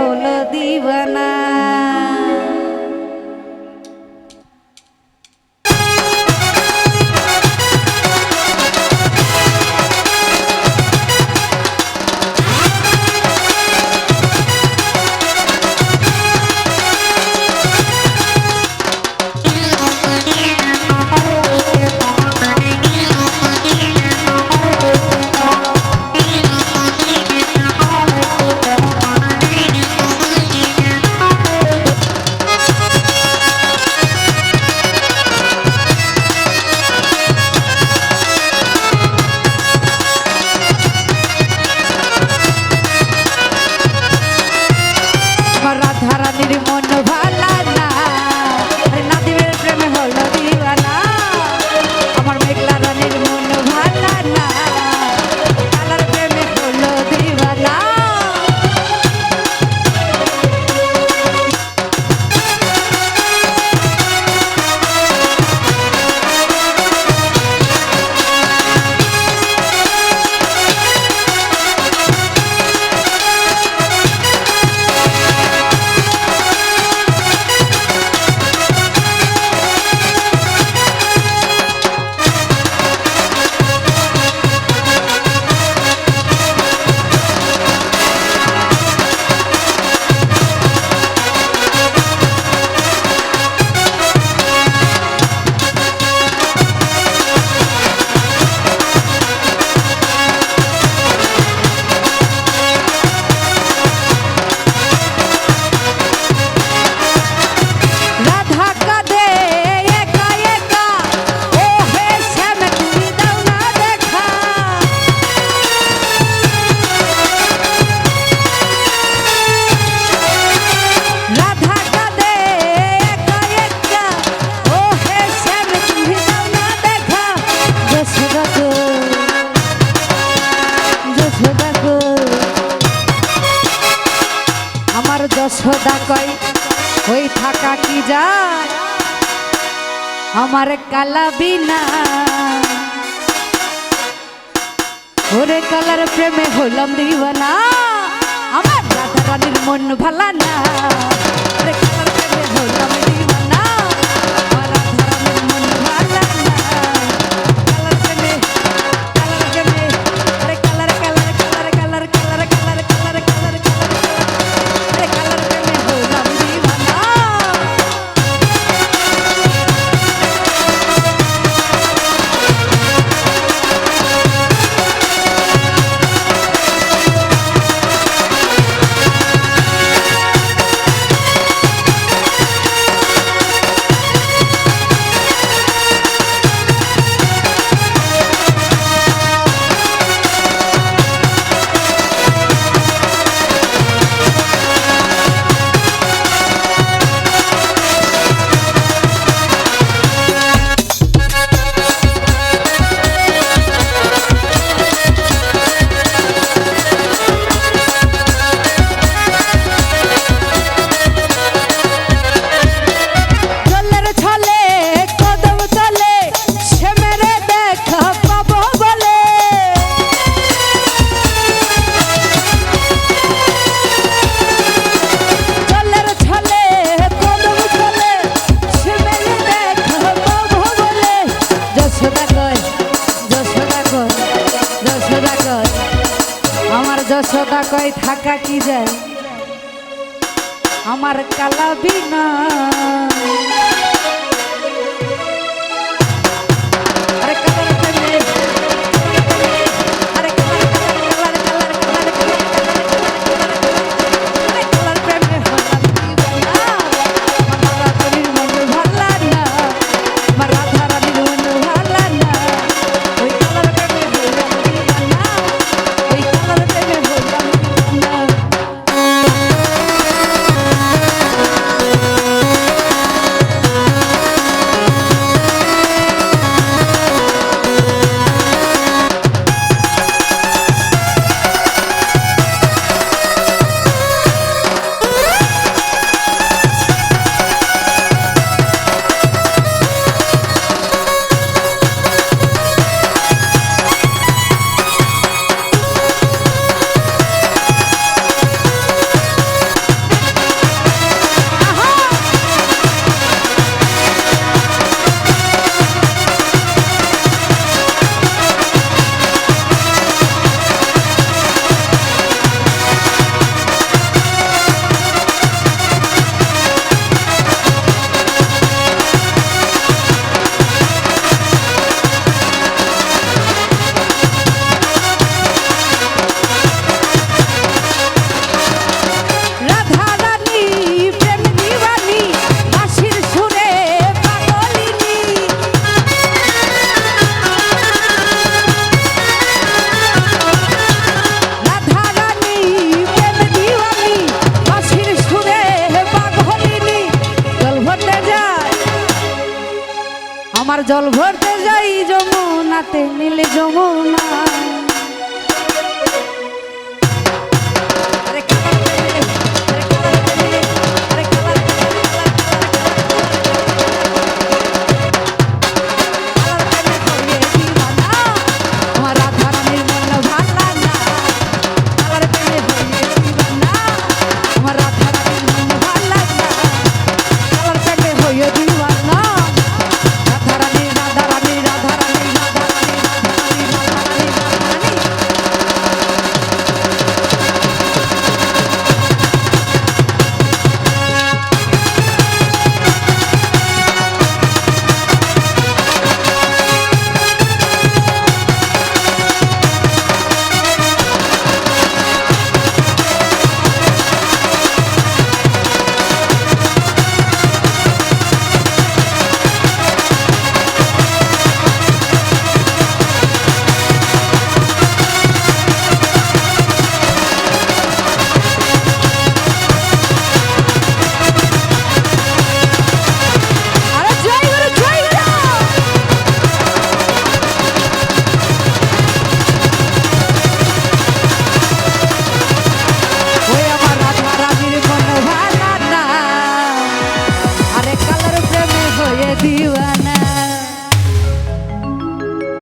হলো দিবানা দাদা কই, ওই থাকা কি যায়? আমার কালা বিনা। ওরে কালার প্রেমে হলাম দিবানা আমার দাদা রানীর মন ভালা না কাটি যায় আমার কালা বিনা জল ভরতে যাই যমুনাতে মিলে যমুনা